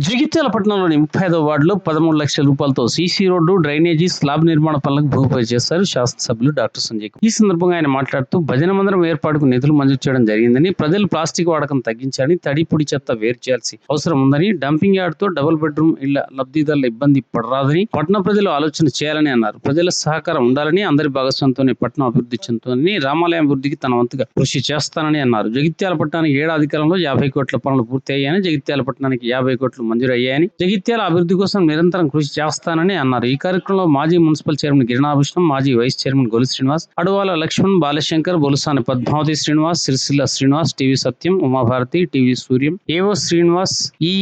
జగిత్యాల పట్టణంలోని ముప్పై ఐదో వార్డులో పదమూడు లక్షల రూపాయలతో సీసీ రోడ్డు డ్రైనేజీ స్లాబ్ నిర్మాణ పనులకు భూమి చేశారు శాసనసభ్యులు డాక్టర్ సంజయ్ కుమార్. ఈ సందర్భంగా ఆయన మాట్లాడుతూ భజన మందిరం ఏర్పాటుకు నిధులు మంజూరు చేయడం జరిగిందని ప్రజలు ప్లాస్టిక్ వాడకం తగ్గించాలని తడి పొడి చెత్త వేరు చేయాల్సి అవసరం ఉందని డంపింగ్ యార్డ్తో డబుల్ బెడ్రూమ్ ఇళ్ళ లబ్ధిదారుల ఇబ్బంది పడరాదని పట్టణ ప్రజలు ఆలోచన చేయాలని అన్నారు ప్రజల సహకారం ఉండాలని అందరి భాగస్వామ్యంతోనే పట్టణం అభివృద్ధి చెందుతుందని రామాలయం అభివృద్ధికి తన వంతుగా కృషి చేస్తానని అన్నారు జగిత్యాల పట్టణానికి ఏడాది కాలంలో యాభై కోట్ల పనులు పూర్తి అయ్యాయని జగిత్యాల పట్టణానికి యాభై కోట్లు మంజూరయ్యాయని జగిత్యాల అభివృద్ధి కోసం నిరంతరం కృషి చేస్తానని అన్నారు. ఈ కార్యక్రమంలో మాజీ మున్సిపల్ చైర్మన్ గిరినాభూషణం మాజీ vice chairman Golu Srinivas Adavala Laxman Balashankar Bolusani Padmavathi Srinivas Sircilla Srinivas TV Satyam Umabharati TV Suryam AO Srinivas ఈ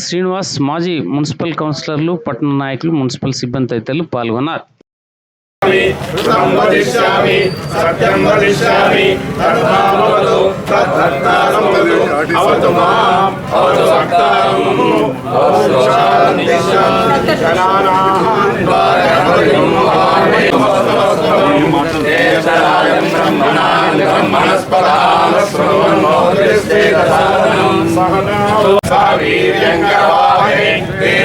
శ్రీనివాస్ మాజీ మున్సిపల్ కౌన్సిలర్లు పట్టణ నాయకులు మున్సిపల్ సిబ్బంది తదితరులు పాల్గొన్నారు. ృతం వదిష్యామి సత్యం వదిష్యామి తద్భావతు తద్ధర్తారమవతు అవతు మాం అవతు శాంతి శాంతి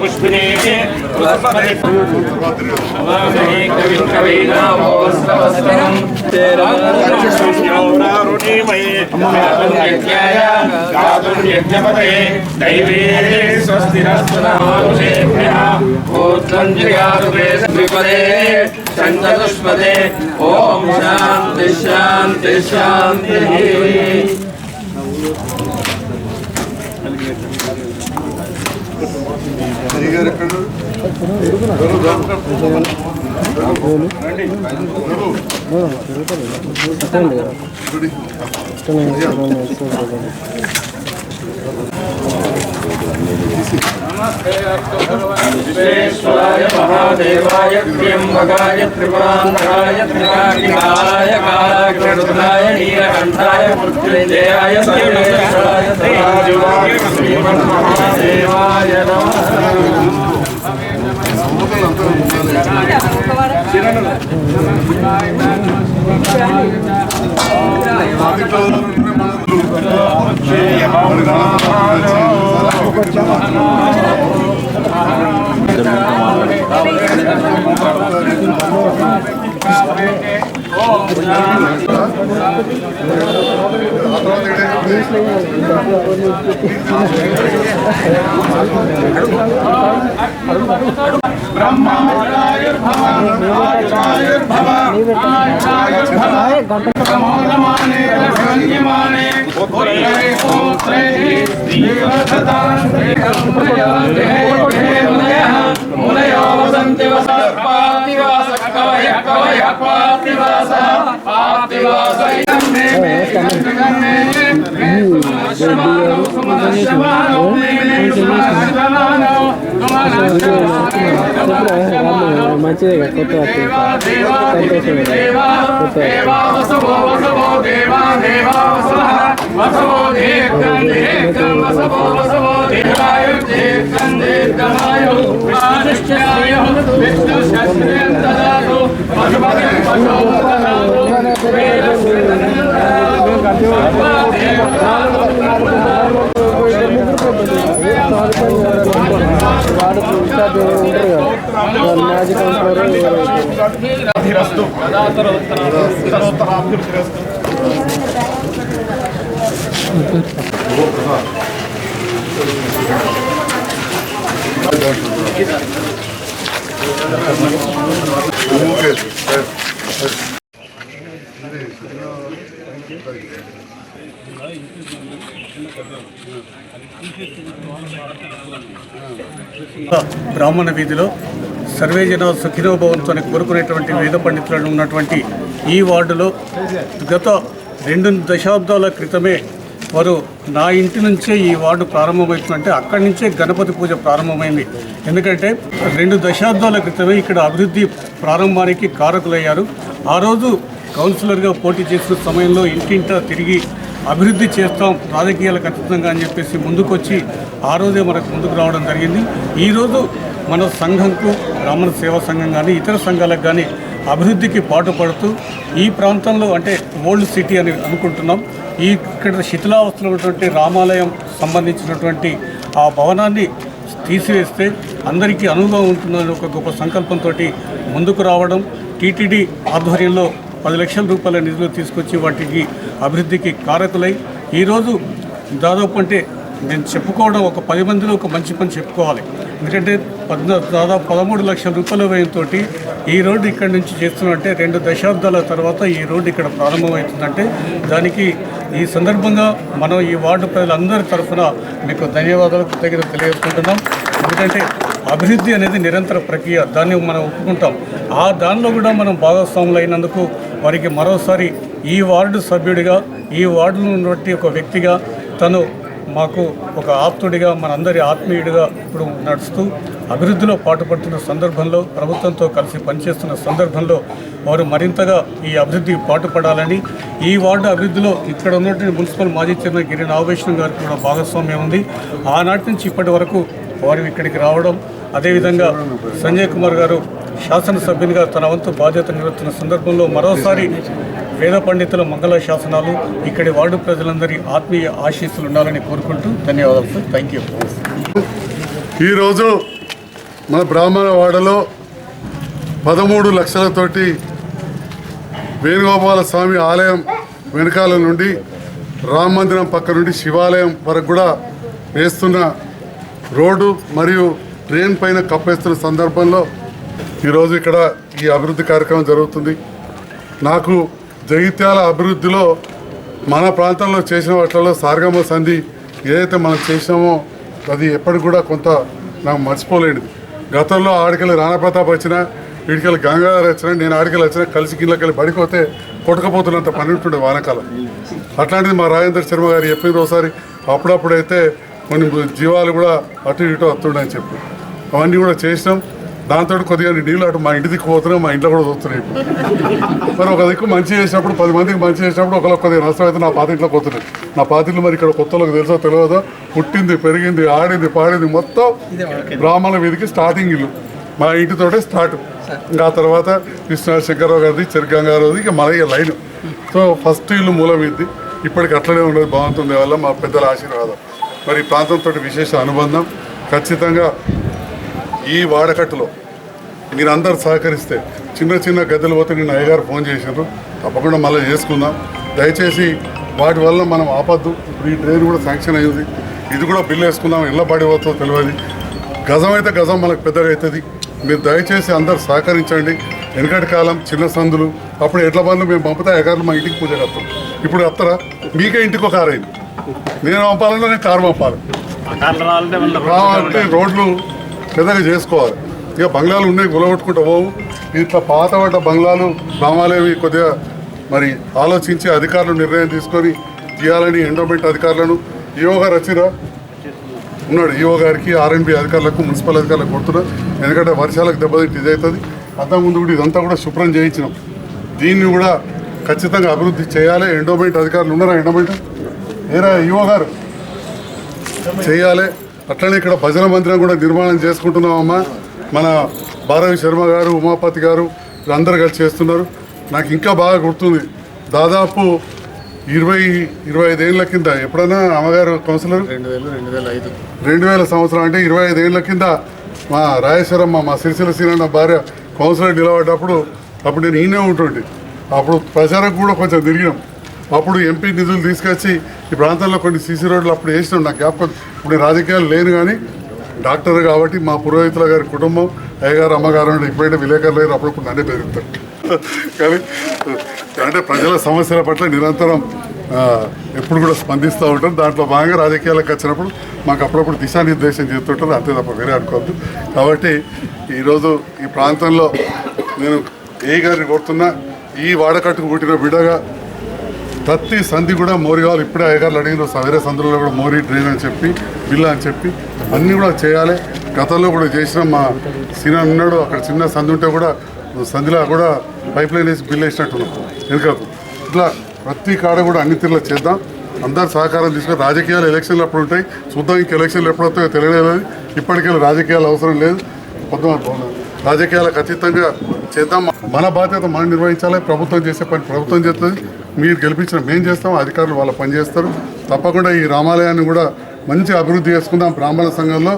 పుష్పినే పుష్పదే చతుష్పదే ఓం శాంతి శాంతి శాంతి విశ్వేశ్వరాయ మహాదేవాయ త్ర్యంబకాయ త్రిపురాంతకాయ త్రికాగ్నికాయ కాలాగ్రదుతాయ నీలకంఠాయ మృత్యుంజయాయ సర్వేశ్వరాయ సదాశివాయ శ్రీమన్మహాదేవాయ నమః. Oh, I'm మునయో వసంతి వసత్పాతివాస కవయ కవయ పాతివాస పాతివాస ఇదం మే మే ఇదం మే మే పశు దదాతు వాడు ఉంటారు కదా ఉత్తరోత్తరాభివృద్ధిరస్తు బ్రాహ్మణ వీధిలో సర్వే జన సుఖినో భవంతు కోరుకునేటువంటి వేద పండితులను ఉన్నటువంటి ఈ వార్డులో గత రెండు దశాబ్దాల క్రితమే వారు నా ఇంటి నుంచే ఈ వార్డు ప్రారంభమవుతుందంటే అక్కడి నుంచే గణపతి పూజ ప్రారంభమైంది. ఎందుకంటే రెండు దశాబ్దాల క్రితమే ఇక్కడ అభివృద్ధి ప్రారంభానికి కారకులయ్యారు. ఆ రోజు కౌన్సిలర్గా పోటీ చేసిన సమయంలో ఇంటింటా తిరిగి అభివృద్ధి చేస్తాం రాజకీయాలకు అతీతంగా అని చెప్పేసి ముందుకొచ్చి ఆ రోజే మనకు ముందుకు రావడం జరిగింది. ఈరోజు మన సంఘంకు బ్రాహ్మణ సేవా సంఘం కానీ ఇతర సంఘాలకు కానీ అభివృద్ధికి పాటుపడుతూ ఈ ప్రాంతంలో అంటే ఓల్డ్ సిటీ అని అనుకుంటున్నాం. ఈ ఇక్కడ శిథిలావస్థలో ఉన్నటువంటి రామాలయం సంబంధించినటువంటి ఆ భవనాన్ని తీసివేస్తే అందరికీ అనువుగా ఉంటుందని ఒక గొప్ప సంకల్పంతో ముందుకు రావడం టీటీడీ ఆధ్వర్యంలో పది లక్షల రూపాయల నిధులు తీసుకొచ్చి వాటికి అభివృద్ధికి కారకులై ఈరోజు దాదాపు అంటే నేను చెప్పుకోవడం ఒక పది మందిలో ఒక మంచి పని చెప్పుకోవాలి. ఎందుకంటే పద్నా దాదాపు పదమూడు లక్షల రూపాయల వ్యయంతో ఈ రోడ్డు ఇక్కడి నుంచి చేస్తున్నట్టే రెండు దశాబ్దాల తర్వాత ఈ రోడ్డు ఇక్కడ ప్రారంభమవుతుందంటే దానికి ఈ సందర్భంగా మనం ఈ వార్డు ప్రజలందరి తరఫున మీకు ధన్యవాదాలు కృతజ్ఞత తెలియజేసుకుంటున్నాం. ఎందుకంటే అభివృద్ధి అనేది నిరంతర ప్రక్రియ దాన్ని మనం ఒప్పుకుంటాం. ఆ దానిలో కూడా మనం భాగస్వాములు అయినందుకు వారికి మరోసారి ఈ వార్డు సభ్యుడిగా ఈ వార్డులో ఉన్నటువంటి ఒక వ్యక్తిగా తను మాకు ఒక ఆప్తుడిగా మనందరి ఆత్మీయుడిగా ఇప్పుడు నడుస్తూ అభివృద్ధిలో పాటుపడుతున్న సందర్భంలో ప్రభుత్వంతో కలిసి పనిచేస్తున్న సందర్భంలో వారు మరింతగా ఈ అభివృద్ధికి పాటుపడాలని ఈ వార్డు అభివృద్ధిలో ఇక్కడ ఉన్నటువంటి మున్సిపల్ మాజీ చైర్మన్ గిరి నాగభూషణం గారికి కూడా భాగస్వామ్యం ఉంది. ఆనాటి నుంచి ఇప్పటి వరకు వారు ఇక్కడికి రావడం అదేవిధంగా సంజయ్ కుమార్ గారు శాసనసభ్యునిగా తన వంతు బాధ్యత నిర్వహిస్తున్న సందర్భంలో మరోసారి వేద పండితుల మంగళ శాసనాలు ఇక్కడి వార్డు ప్రజలందరి ఆత్మీయ ఆశీస్సులు ఉండాలని కోరుకుంటూ ధన్యవాదాలు సార్. థ్యాంక్ యూ ఈరోజు మన బ్రాహ్మణ వాడలో పదమూడు లక్షలతోటి వేణుగోపాల స్వామి ఆలయం వెనకాల నుండి రామ మందిరం పక్క నుండి శివాలయం వరకు కూడా వేస్తున్న రోడ్డు మరియు ట్రైన్ పైన కప్పేస్తున్న సందర్భంలో ఈరోజు ఇక్కడ ఈ అభివృద్ధి కార్యక్రమం జరుగుతుంది. నాకు జగిత్యాల అభివృద్ధిలో మన ప్రాంతంలో చేసిన వాటిలో సారగమ్మ సంధి ఏదైతే మనం చేసినామో అది ఎప్పటికి కూడా కొంత నాకు మర్చిపోలేనిది. గతంలో ఆడికెళ్ళి రాణప్రతాప్ వచ్చినా వీడికెళ్ళి గంగాధర్ వచ్చినా నేను ఆడికెళ్ళి వచ్చినా కలిసి కిందకెళ్ళి పడిపోతే కొట్టకపోతున్నంత పని ఉంటుండే వానకాలం. అట్లాంటిది మా రాజేంద్ర శర్మ గారు చెప్పింది ఒకసారి అప్పుడప్పుడైతే కొన్ని జీవాలు కూడా అటు ఇటు వస్తుండే అని చెప్పి. అవన్నీ కూడా చేసినాం. దాంతో కొద్దిగా నీళ్ళు అటు మా ఇంటి దిక్కు పోతున్నాయి మా ఇంట్లో కూడా చూస్తున్నాయి మరి ఒక దిక్కు మంచి చేసినప్పుడు పది మందికి మంచి చేసినప్పుడు ఒకరికి కొద్దిగా నష్టం అయితే నా పాత ఇంట్లోకి పోతున్నాయి. నా పాత ఇల్లు మరి ఇక్కడ కొత్తలోకి తెలుసో తెలియదో పుట్టింది పెరిగింది ఆడింది పాడింది మొత్తం బ్రాహ్మణ వీధికి స్టార్టింగ్ ఇల్లు. మా ఇంటితోటే స్టార్ట్ ఇంకా ఆ తర్వాత కృష్ణ శంకరరావు గారిది చెరుగంగారావుది ఇక మన ఇక లైన్ సో ఫస్ట్ ఇల్లు మూల వీధిది ఇప్పటికి అట్లనే ఉండదు బాగుంటుంది వల్ల మా పెద్దల ఆశీర్వాదం. మరి ప్రాంతంతో విశేష అనుబంధం. ఖచ్చితంగా ఈ వాడకట్టులో మీరందరూ సహకరిస్తే చిన్న చిన్న గద్దెలు పోతే నేను అయ్యగారు ఫోన్ చేశారు తప్పకుండా మళ్ళీ చేసుకుందాం. దయచేసి వాటి వల్ల మనం ఆపద్దు. ఇప్పుడు ఈ ట్రైన్ కూడా శాంక్షన్ అయింది. ఇది కూడా బిల్లు వేసుకుందాం. ఎలా పడిపోతుందో తెలియదు. గజం అయితే గజం మనకు పెద్దగా అవుతుంది మీరు దయచేసి అందరు సహకరించండి. వెనకటి కాలం చిన్న సందులు. అప్పుడు ఎట్ల బండ్లు మేము పంపితే అయ్యగారులు మా ఇంటికి పూజ కడతాం ఇప్పుడు వస్తారా మీకే ఇంటికి ఒక కారు అయింది నేను పంపాలన్నా నేను కారు పంపాలి. కావాలంటే రోడ్లు పెద్దగా చేసుకోవాలి. ఇక బంగ్లాలు ఉన్నాయి గులగొట్టుకుంటూ పోవు. ఇట్లా పాతబడ్డ బంగ్లాలు గ్రామాలేవి కొద్దిగా మరి ఆలోచించి అధికారులు నిర్ణయం తీసుకొని తీయాలని ఎండోమెంట్ అధికారులను. ఈఓ గారు వచ్చిరా ఉన్నాడు. ఈఓ గారికి ఆర్ఎన్బి అధికారులకు మున్సిపల్ అధికారులకు కొడుతున్నా. ఎందుకంటే వర్షాలకు దెబ్బతింటే ఇది అవుతుంది. అంతా ముందు కూడా ఇదంతా కూడా శుభ్రం చేయించినాం. దీన్ని కూడా ఖచ్చితంగా అభివృద్ధి చేయాలి. ఎండోమెంట్ అధికారులు ఉన్నారా ఎండోమెంట్ ఏరా ఈఓ గారు చేయాలి. అట్లనే ఇక్కడ భజన మందిరం కూడా నిర్మాణం చేసుకుంటున్నామమ్మా. మన భారవి శర్మ గారు ఉమాపతి గారు వీళ్ళందరూ కలిసి చేస్తున్నారు. నాకు ఇంకా బాగా గుర్తుంది. దాదాపు ఇరవై ఇరవై ఐదేళ్ళ కింద ఎప్పుడైనా అమ్మగారు కౌన్సిలర్? రెండు వేల రెండు వేల ఐదు. రెండు వేల సంవత్సరం అంటే ఇరవై ఐదేళ్ళ కింద మా రాజేశ్వరమ్మ మా సిరిసిల్ల సీనన్న భార్య కౌన్సిలర్ నిలబడ్డప్పుడు అప్పుడు నేను ఈయనే ఉంటుండే. అప్పుడు ప్రచారం కూడా కొంచెం తిరిగినాం అప్పుడు ఎంపీ నిధులు తీసుకొచ్చి ఈ ప్రాంతంలో కొన్ని సీసీ రోడ్లు అప్పుడు వేసినాం. నాకు జ్ఞాపకం ఇప్పుడు రాజకీయాలు లేను కానీ డాక్టర్ కాబట్టి మా పురోహితుల గారి కుటుంబం అయ్యగారు అమ్మగారు ఇప్పుడైతే విలేకరులు లేరు. అప్పుడప్పుడు నన్నే పెరుగుతారు కానీ అంటే ప్రజల సమస్యల పట్ల నిరంతరం ఎప్పుడు కూడా స్పందిస్తూ ఉంటారు. దాంట్లో భాగంగా రాజకీయాలకు వచ్చినప్పుడు మాకు అప్పుడప్పుడు దిశానిర్దేశం చేస్తుంటారు. అంతే తప్ప వేరే అనుకోవద్దు. కాబట్టి ఈరోజు ఈ ప్రాంతంలో నేను ఏ గారిని కోరుతున్నా ఈ వాడకట్టుకు పుట్టిన బిడ్డగా ప్రతి సంధి కూడా మోరి కావాలి. ఇప్పుడే అయ్యగారులు అడిగిన వేరే సంధులలో కూడా మోరీ డ్రైన్ అని చెప్పి బిల్ అని చెప్పి అన్నీ కూడా చేయాలి. గతంలో కూడా చేసిన. మా సినిమా ఉన్నాడు అక్కడ చిన్న సంధి ఉంటే కూడా సంధిలో కూడా పైప్ లైన్ వేసి బిల్ వేసినట్టున్నాం. ఎందుకదు ఇట్లా ప్రతి కాడ కూడా అన్ని తీరులో చేద్దాం. అందరు సహకారం తీసుకొని రాజకీయాలు ఎలక్షన్లు అప్పుడు ఉంటాయి. చూద్దాం ఇంక ఎలక్షన్లు ఎప్పుడు వస్తాయో తెలియలేదు ఇప్పటికెళ్ళి రాజకీయాలు అవసరం లేదు. కొద్దిగా రాజకీయాలకు అతీతంగా చేద్దాం. మన బాధ్యత మనం నిర్వహించాలి. ప్రభుత్వం చేసే పని ప్రభుత్వం చేస్తుంది. మీరు గెలిపించిన మేము చేస్తాం అధికారులు వాళ్ళ పని చేస్తారు. తప్పకుండా ఈ రామాలయాన్ని కూడా మంచి అభివృద్ధి చేసుకుందాం బ్రాహ్మణ సంఘంలో.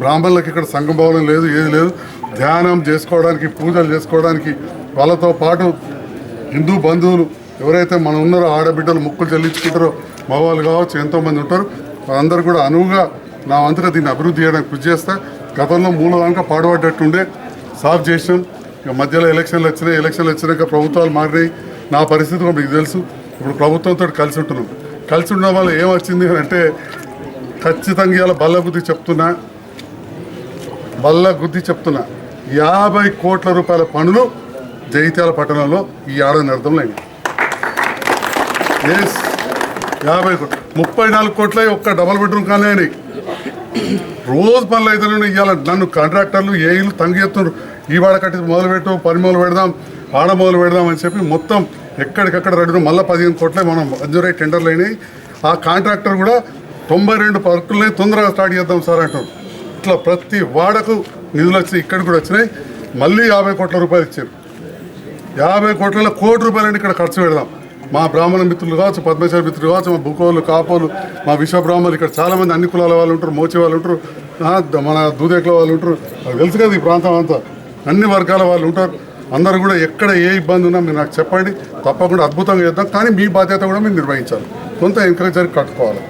బ్రాహ్మణులకు ఇక్కడ సంఘం భవనం లేదు ఏది లేదు. ధ్యానం చేసుకోవడానికి పూజలు చేసుకోవడానికి వాళ్ళతో పాటు హిందూ బంధువులు ఎవరైతే మనం ఉన్నారో ఆడబిడ్డలు ముక్కులు చెల్లించుకుంటారో మగవాళ్ళు కావచ్చు ఎంతోమంది ఉంటారు. వాళ్ళందరూ కూడా అనువుగా నా వంతుగా దీన్ని అభివృద్ధి చేయడానికి కృషి చేస్తా. గతంలో మూలదానిక పాడుపడ్డట్టుండే సాఫ్ చేసినాం. ఇక మధ్యలో ఎలక్షన్లు వచ్చినాయి. ఎలక్షన్లు వచ్చినాక ప్రభుత్వాలు మారినాయి. నా పరిస్థితి మీకు తెలుసు. ఇప్పుడు ప్రభుత్వంతో కలిసి ఉంటున్నాం. కలిసి ఉండడం వల్ల ఏమొచ్చింది అని అంటే ఖచ్చితంగా ఇలా బల్ల బుద్ధి చెప్తున్నా. బల్ల గుద్ది చెప్తున్నా. యాభై కోట్ల రూపాయల పనులు జైత్యాల పట్టణంలో ఈ ఏడాది అర్థంలో ఎస్ యాభై కోట్లు. ముప్పై నాలుగు కోట్ల ఒక్క డబల్ బెడ్రూమ్ కానీ అయినాయి. రోజు పనులు అయితే ఇవాళ నన్ను కాంట్రాక్టర్లు తంగి తంగెత్తున్నారు ఈ వాడ కట్టి మొదలు పెట్టు పని మొదలు పెడదాం. ఆడ మొదలు పెడదాం అని చెప్పి మొత్తం ఎక్కడికక్కడ రెడీ మళ్ళీ పదిహేను కోట్లే మనం మంజూరై టెండర్లు అయినాయి. ఆ కాంట్రాక్టర్ కూడా తొంభై రెండు వర్కులని తొందరగా స్టార్ట్ చేద్దాం సార్ అంటారు ఇట్లా ప్రతి వాడకు నిధులు వచ్చినాయి ఇక్కడ కూడా వచ్చినాయి. మళ్ళీ యాభై కోట్ల రూపాయలు ఇచ్చారు. యాభై కోట్లలో కోటి రూపాయలని ఇక్కడ ఖర్చు పెడదాం. మా బ్రాహ్మణ మిత్రులు కావచ్చు పద్మశాలి మిత్రులు కావచ్చు మా బుకోలు కాపోలు మా విశ్వ బ్రాహ్మణులు ఇక్కడ చాలామంది అన్ని కులాల వాళ్ళు ఉంటారు మోచే వాళ్ళు ఉంటారు మన దూదేకుల వాళ్ళు ఉంటారు. తెలుసు కదా ఈ ప్రాంతం అంతా. అన్ని వర్గాల వాళ్ళు ఉంటారు. అందరూ కూడా ఎక్కడ ఏ ఇబ్బంది ఉన్నా మీరు నాకు చెప్పండి. తప్పకుండా అద్భుతంగా చేద్దాం. కానీ మీ బాధ్యత కూడా మీరు నిర్వహించాలి. కొంత ఎంకరేజ్ జరిగి కట్టుకోవాలి.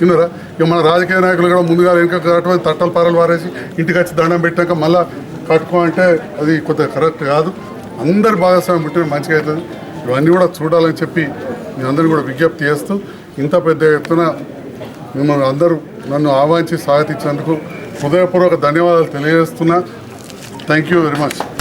విన్నారా? ఇక మన రాజకీయ నాయకులు కూడా ముందుగా వెనుక కట్టుకొని తట్టలు పారలు పారేసి ఇంటికి వచ్చి దండం పెట్టాక మళ్ళీ కట్టుకో అంటే అది కొద్దిగా కరెక్ట్ కాదు. అందరి భాగస్వామ్యం ఉంటే మంచిగా అవుతుంది. ఇవన్నీ కూడా చూడాలని చెప్పి మీ అందరిని కూడా విజ్ఞప్తి చేస్తూ ఇంత పెద్ద ఎత్తున మిమ్మల్ని అందరూ నన్ను ఆహ్వానించి స్వాగతించినందుకు హృదయపూర్వక ధన్యవాదాలు తెలియజేస్తున్నా. Thank you very much